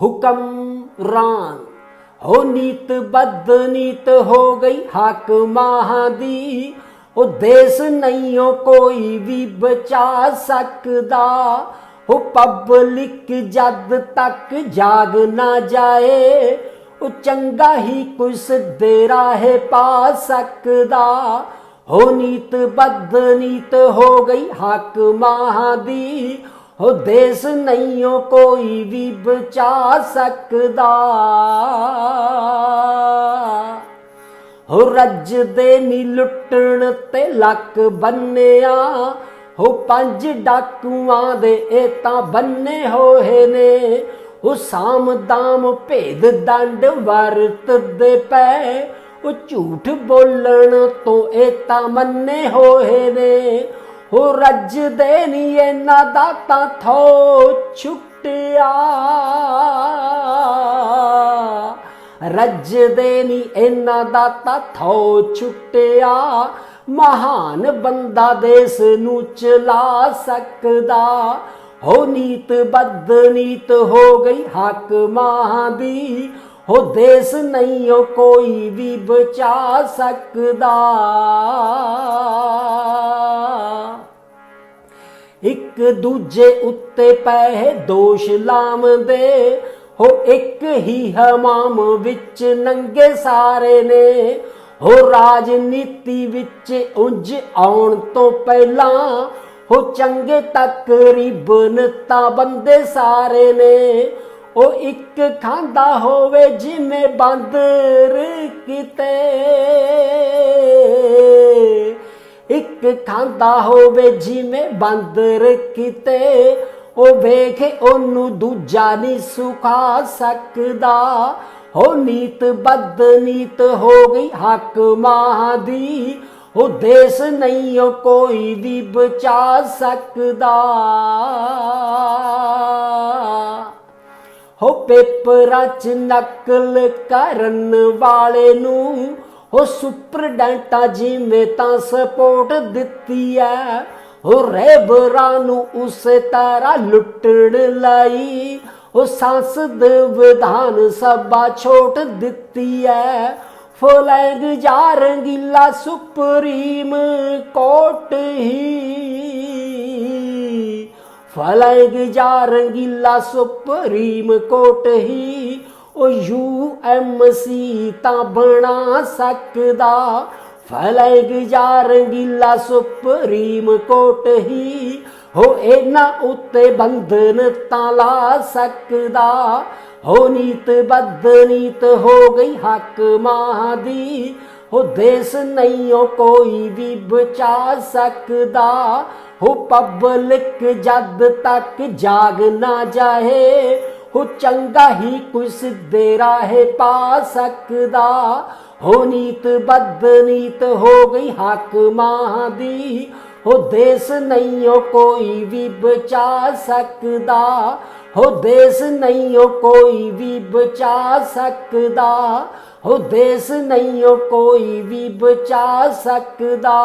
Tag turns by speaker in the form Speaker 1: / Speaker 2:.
Speaker 1: ਹੁਕਮਰਾਨ ਹੋ ਨੀਤ ਬਦ ਨੀਤ ਹੋ ਗਈ ਹਾਕਮਾਂ ਦੀ ਉਹ ਦੇਸ ਨਹੀਂਓ ਕੋਈ ਵੀ ਬਚਾ ਸਕਦਾ। ਉਹ ਪਬਲਿਕ ਜਦ ਤੱਕ ਜਾਗ ਨਾ ਜਾਏ, ਉਹ ਚੰਗਾ ਹੀ ਕੋਈ ਸਿੱਧੇ ਰਾਹੇ ਪਾ ਸਕਦਾ। ਹੋ ਨੀਤ ਬਦ ਨੀਤ ਹੋ ਗਈ ਹੱਕ ਹਾਕਮਾਂ ਦੀ ਹੋ ਦੇਸ ਨਹੀਂਓ ਕੋਈ ਵੀ ਬਚਾ ਸਕਦਾ। ਹੋ ਰੱਜ ਦੇ ਨੀ ਲੁੱਟਣ ਤੇ ਲੱਕ ਬੰਨਿਆ, ਹੋ ਪੰਜ ਡਾਕੂਆਂ ਦੇ ਇਹ ਤਾਂ ਬੰਨੇ ਹੋਏ ਨੇ ਉਹ ਸਾਮ ਦਾਮ ਭੇਦ ਦੰਡ ਵਰਤਦੇ ਪੈ ਉਹ ਝੂਠ ਬੋਲਣ ਤੋਂ ਇਹ ਤਾਂ ਮੰਨੇ ਹੋਏ ਨੇ ਹੋ ਰੱਜ ਦੇ ਨੀ ਇਹਨਾਂ ਦਾ ਤਾਂ ਥੋ ਛੁੱਟਿਆ। ਰੱਜ ਦੇ ਨੀ ਇਹਨਾਂ ਦਾ ਤਾਂ ਥੋ ਛੁੱਟਿਆ। ਮਹਾਨ ਬੰਦਾ ਦੇਸ ਨੂੰ ਚਲਾ ਸਕਦਾ। ਹੋ ਨੀਤ ਬਦ ਨੀਤ ਹੋ ਗਈ ਹੱਕ ਹਾਕਮਾਂ ਦੀ। ਹੋ ਦੇਸ ਨਹੀਂ ਉਹ ਕੋਈ ਵੀ ਬਚਾ ਸਕਦਾ। ਇੱਕ ਦੂਜੇ ਉੱਤੇ ਪਏ ਦੋਸ਼ ਲਾਮਦੇ ਹੋ ਇੱਕ ਹੀ ਹਮਾਮ ਵਿੱਚ ਨੰਗੇ ਸਾਰੇ ਨੇ। ਹੋ ਰਾਜਨੀਤੀ ਵਿੱਚ ਉਂਝ ਆਉਣ ਤੋਂ ਪਹਿਲਾਂ ਹੋ ਚੰਗੇ ਤਕਰੀਬਨ ਤਾਂ ਬੰਦੇ ਸਾਰੇ ਨੇ। ਉਹ ਇੱਕ ਖਾਂਦਾ ਹੋਵੇ ਜਿਵੇਂ ਬਾਂਦਰ ਕਿਤੇ। ਇੱਕ ਖਾਂਦਾ ਹੋਵੇ, ਜਿਵੇਂ ਬਾਂਦਰ ਕਿਤੇ, ਉਹ ਵੇਖੇ ਉਹਨੂੰ ਦੂਜਾ ਨਹੀਂ ਸੁਖਾ ਸਕਦਾ। ਹੋ ਨੀਤ ਬਦ ਨੀਤ ਹੋ ਗਈ ਹਾਕਮਾਂ ਦੀ, ਉਹ ਦੇਸ ਨਹੀਂ, ਉਹ ਕੋਈ ਵੀ ਬਚਾ ਸਕਦਾ। ਹੋ ਪੇਪਰਾਂ 'ਚ ਨਕਲ ਕਰਨ ਵਾਲੇ ਨੂੰ ਹੋ ਸੁਪਰਡੈਂਟਾ ਜਿਵੇਂ ਤਾਂ ਸਪੋਰਟ ਦਿੱਤੀ ਐ। ਹੋ ਰੇਬਰਾਂ ਨੂੰ ਉਸੇ ਤਰ੍ਹਾਂ ਲੁੱਟਣ ਲਈ। ਉਹ ਸੰਸਦ ਵਿਧਾਨ ਸਭਾ ਛੋਟ ਦਿੱਤੀ ਐ। ਫੋਲੈਂਗ ਜਾ ਰੰਗੀਲਾ ਸੁਪਰੀਮ ਕੋਟ ਹੀ। ਫਲੈਂਗ ਜਾ ਰੰਗੀਲਾ ਸੁਪਰੀਮ ਕੋਟ ਹੀ। ਉਹ ਸੀ ਤਾਂ ਬਣਾ ਸਕਦਾ। ਫਲੈਗ ਜਾ ਰੰਗੀਲਾ ਸੁਪਰੀਮ ਕੋਰਟ ਹੀ ਹੋ ਇਹਨਾਂ ਉੱਤੇ ਬੰਧਨ ਤਾਂ ਲਾ ਸਕਦਾ। ਹੋ ਨੀਤ ਬਦ ਨੀਤ ਹੋ ਗਈ ਹਾਕਮਾਂ ਦੀ, ਹੋ ਦੇਸ ਨਹੀਂ ਉਹ ਕੋਈ ਵੀ ਬਚਾ ਸਕਦਾ। ਹੋ ਪਬਲਿਕ ਜਦ ਤੱਕ ਜਾਗ ਨਾ ਜਾਏ ਹੋ ਚੰਗਾ ਹੀ ਕੋਈ ਸਿੱਧੇ ਰਾਹੇ ਪਾ ਸਕਦਾ। ਹੋ ਨੀਤ ਬਦ ਨੀਤ ਹੋ ਗਈ ਹਾਕਮਾਂ ਦੀ। ਹੋ ਦੇਸ ਨਹੀਂ ਉਹ ਕੋਈ ਵੀ ਬਚਾ ਸਕਦਾ। ਹੋ ਦੇਸ ਨਹੀਂ ਉਹ ਕੋਈ ਵੀ ਬਚਾ ਸਕਦਾ। ਹੋ ਦੇਸ ਨਹੀਂ ਉਹ ਕੋਈ ਵੀ ਬਚਾ ਸਕਦਾ।